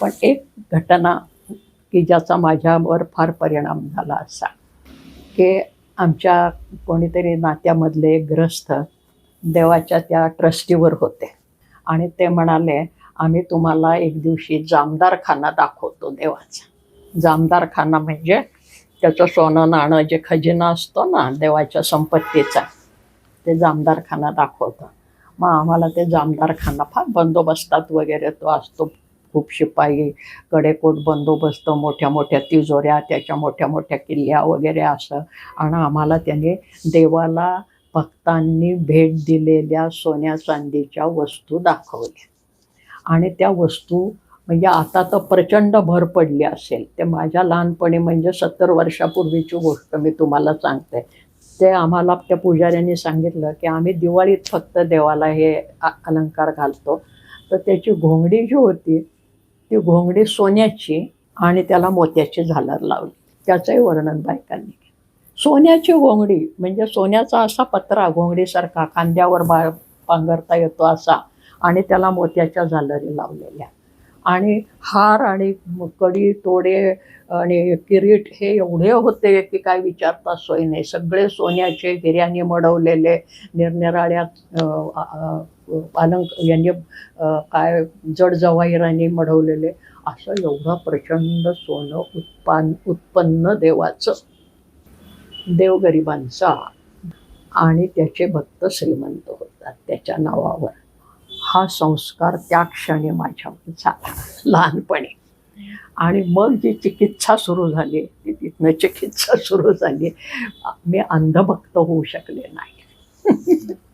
पण एक घटना की ज्याचा माझ्यावर फार परिणाम झाला असा. की आमच्या कोणीतरी नात्यामधले ग्रस्त देवाच्या त्या ट्रस्टीवर होते. आणि ते म्हणाले आम्ही तुम्हाला एक दिवशी जामदारखाना दाखवतो देवाचा. जामदारखाना म्हणजे त्याचं सोनं नाणं जे खजिना असतो ना देवाच्या संपत्तीचा ते जामदारखाना दाखवतं. मग आम्हाला ते जामदारखाना फार बंदोबस्तात वगैरे तो असतो. खूप शिपाई कडेकोट बंदोबस्त मोठ्या मोठ्या तिजोऱ्या त्याच्या मोठ्या मोठ्या किल्ल्या वगैरे असं. आणि आम्हाला त्याने देवाला भक्तांनी भेट दिलेल्या सोन्या चांदीच्या वस्तू दाखवल्या. आणि त्या वस्तू म्हणजे आता तर प्रचंड भर पडली असेल. ते माझ्या लहानपणी म्हणजे सत्तर वर्षापूर्वीची गोष्ट मी तुम्हाला सांगते. ते आम्हाला त्या पुजाऱ्यांनी सांगितलं की आम्ही दिवाळीत फक्त देवाला हे अलंकार घालतो. तर त्याची घोंगडी जी होती ती घोंगडी सोन्याची आणि त्याला मोत्याची झालर लावली. त्याचंही वर्णन बायकांनी केलं. सोन्याची घोंगडी म्हणजे सोन्याचा असा पत्रा घोंगडीसारखा खांद्यावर बा पांघरता येतो असा आणि त्याला मोत्याच्या झालरी लावलेल्या. आणि हार आणि कडी तोडे आणि किरीट हे एवढे होते की काय विचारता सोय नाही. सगळे सोन्याचे गिर्याने मडवलेले निरनिराळ्या पालंक यांनी काय जड जवाहिरांनी मढवलेले असं एवढं प्रचंड सोनं उत्पान उत्पन्न देवाचं देवगरिबांचा. आणि त्याचे भक्त श्रीमंत होतात त्याच्या नावावर. हा संस्कार त्या क्षणी माझ्यावर झाला लहानपणी. आणि मग जी चिकित्सा सुरू झाली ती तिथनं चिकित्सा सुरू झाली. मी अंधभक्त होऊ शकले नाही.